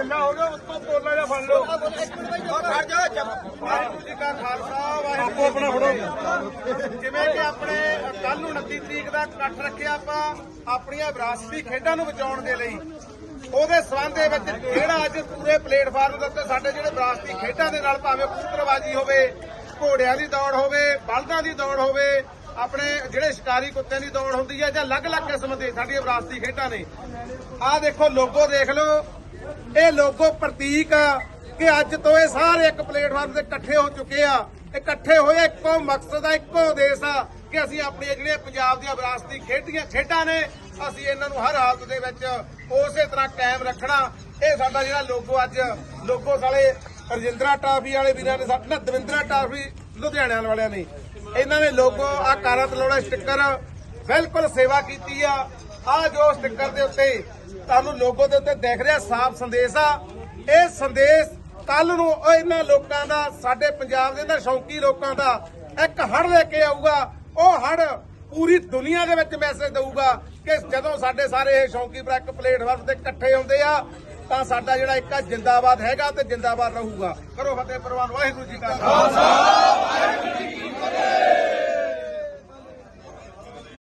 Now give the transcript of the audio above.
ਗਿੱਲਾ ਹੋ ਗਿਆ ਉਸ ਤੋਂ ਪੋਲਾ ਜਿਹਾ ਫੜ ਲਓ। ਖੜ ਜਾ ਵਾਹਿਗੁਰੂ ਜੀ ਕਾ ਖਾਲਸਾ, ਵਾਹਿਗੁਰੂ ਆਪਣਾ ਫੜੋ ਜਿਵੇਂ ਕਿ ਆਪਣੇ ਕੱਲ ਨੂੰ 29 ਤਰੀਕ ਦਾ ਇਕੱਠ ਰੱਖਿਆ ਆਪਾਂ ਆਪਣੀਆਂ ਵਿਰਾਸਤੀ ਖੇਡਾਂ ਨੂੰ ਬਚਾਉਣ ਦੇ ਲਈ। ਉਹਦੇ ਸਬੰਧ ਦੇ ਵਿੱਚ ਜਿਹੜਾ ਅੱਜ ਪੂਰੇ ਪਲੇਟਫਾਰਮ ਦੇ ਉੱਤੇ ਸਾਡੇ ਜਿਹੜੇ ਵਿਰਾਸਤੀ ਖੇਡਾਂ ਦੇ ਨਾਲ ਭਾਵੇਂ ਕਬੂਤਰਬਾਜੀ ਹੋਵੇ, ਘੋੜਿਆਂ ਦੀ ਦੌੜ ਹੋਵੇ, ਬਲਦਾਂ ਦੀ ਦੌੜ ਹੋਵੇ, ਆਪਣੇ ਜਿਹੜੇ ਸ਼ਿਕਾਰੀ ਕੁੱਤਿਆਂ ਦੀ ਦੌੜ ਹੁੰਦੀ ਹੈ ਜਾਂ ਅਲੱਗ-ਅਲੱਗ ਕਿਸਮ ਦੇ ਸਾਡੀਆਂ ਵਿਰਾਸਤੀ ਖੇਡਾਂ ਨੇ। ਆਹ ਦੇਖੋ, ਲੋਗੋ ਦੇਖ ਲਓ। ਇਹ ਲੋਗੋ ਪ੍ਰਤੀਕ ਆ ਕਿ ਅੱਜ ਤੋਂ ਇਹ ਸਾਰੇ ਇੱਕ ਪਲੇਟਫਾਰਮ ਤੇ ਇਕੱਠੇ ਹੋ ਚੁੱਕੇ ਆ। ਇਕੱਠੇ ਹੋਏ ਇੱਕੋ ਮਕਸਦ ਆ, ਇੱਕੋ ਉਦੇਸ਼ ਆ ਕਿ ਅਸੀਂ ਆਪਣੀਆਂ ਜਿਹੜੀਆਂ ਪੰਜਾਬ ਦੀਆਂ ਵਿਰਾਸਤੀ ਖੇਡੀਆਂ ਖੇਡਾਂ ਨੇ, ਅਸੀਂ ਇਹਨਾਂ ਨੂੰ ਹਰ ਹਾਲਤ ਦੇ ਵਿੱਚ ਉਸੇ ਤਰ੍ਹਾਂ ਕਾਇਮ ਰੱਖਣਾ। ਇਹ ਸਾਡਾ ਜਿਹੜਾ ਲੋਗੋ ਅੱਜ, ਲੋਗੋ ਸਾਲੇ ਰਜਿੰਦਰਾ ਟਾਫੀ ਵਾਲੇ ਵੀਰਾਂ ਨੇ ਸਾਡਾ ਦਵਿੰਦਰਾ ਟਾਫੀ ਲੁਧਿਆਣੇ ਵਾਲਿਆਂ ਨੇ। ਇਹਨਾਂ ਨੇ ਲੋਗੋ ਆ ਕਾਰਾਂ ਤੇ ਲਾਉਣਾ ਸਟicker ਬਿਲਕੁਲ ਸੇਵਾ ਕੀਤੀ ਆ। ਆ ਜੋ ਸਟicker ਦੇ ਉੱਤੇ ਤੁਹਾਨੂੰ ਲੋਗੋ ਦੇ ਉੱਤੇ ਦਿਖ ਰਿਹਾ ਸਾਫ਼ ਸੰਦੇਸ਼ ਆ, ਇਹ ਸੰਦੇਸ਼ ਕੱਲ ਨੂੰ ਇਹਨਾਂ ਲੋਕਾਂ ਦਾ, ਸਾਡੇ ਪੰਜਾਬ ਦੇ ਅੰਦਰ ਸ਼ੌਂਕੀ ਲੋਕਾਂ ਦਾ, ਇੱਕ ਹੜ ਲੈ ਕੇ ਆਊਗਾ, ਉਹ ਹੜ ਪੂਰੀ ਦੁਨੀਆ ਦੇ ਵਿੱਚ ਮੈਸੇਜ ਦਊਗਾ ਕਿ ਜਦੋਂ ਸਾਡੇ ਸਾਰੇ ਇਹ ਸ਼ੌਂਕੀ ਇੱਕ ਪਲੇਟਫਾਰਮ ਤੇ ਇਕੱਠੇ ਹੁੰਦੇ ਆ, ਤਾਂ ਸਾਡਾ ਜਿਹੜਾ ਇੱਕ ਜਿੰਦਾਬਾਦ ਹੈਗਾ ਤੇ ਜਿੰਦਾਬਾਦ ਰਹੂਗਾ। ਕਰੋ ਫਤਿਹ ਪ੍ਰਵਾਨ, ਵਾਹਿਗੁਰੂ ਜੀ ਕਾ ਖਾਲਸਾ।